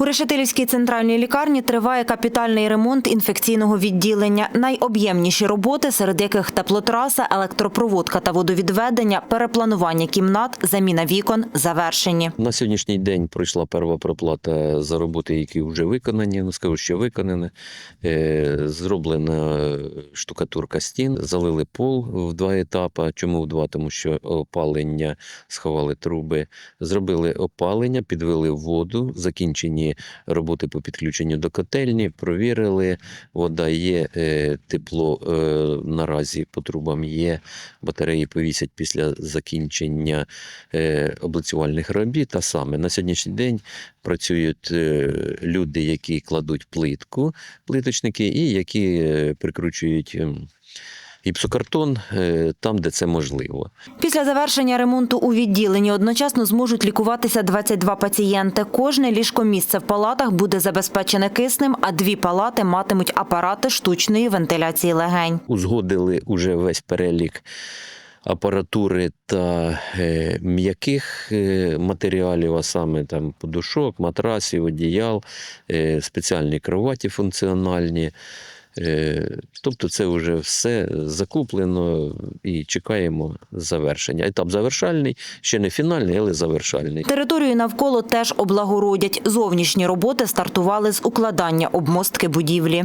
У Решетилівській центральній лікарні триває капітальний ремонт інфекційного відділення. Найоб'ємніші роботи, серед яких теплотраса, електропроводка та водовідведення, перепланування кімнат, заміна вікон завершені. На сьогоднішній день пройшла перша проплата за роботи, які вже виконані. Скажу, що виконані. Е, Зроблена штукатурка стін, залили пол в два етапи. Чому в два? Тому що опалення сховали труби. Зробили опалення, підвели воду, закінчені роботи по підключенню до котельні, провірили. Вода є, е, тепло е, наразі по трубам є. Батареї повісять після закінчення е, облицювальних робіт. А саме на сьогоднішній день працюють люди, які кладуть плитку, плиточники, і які прикручують ем, гіпсокартон е, там, де це можливо. Після завершення ремонту у відділенні одночасно зможуть лікуватися 22 пацієнти. Кожне ліжкомісце в палатах буде забезпечене киснем, а дві палати матимуть апарати штучної вентиляції легень. Узгодили уже весь перелік апаратури та е, м'яких е, матеріалів, а саме там подушок, матрасів, одіял, спеціальні кроваті функціональні. Е, Тобто це вже все закуплено і чекаємо завершення. Етап завершальний, ще не фінальний, але завершальний. Територію навколо теж облагородять. Зовнішні роботи стартували з укладання обмостки будівлі.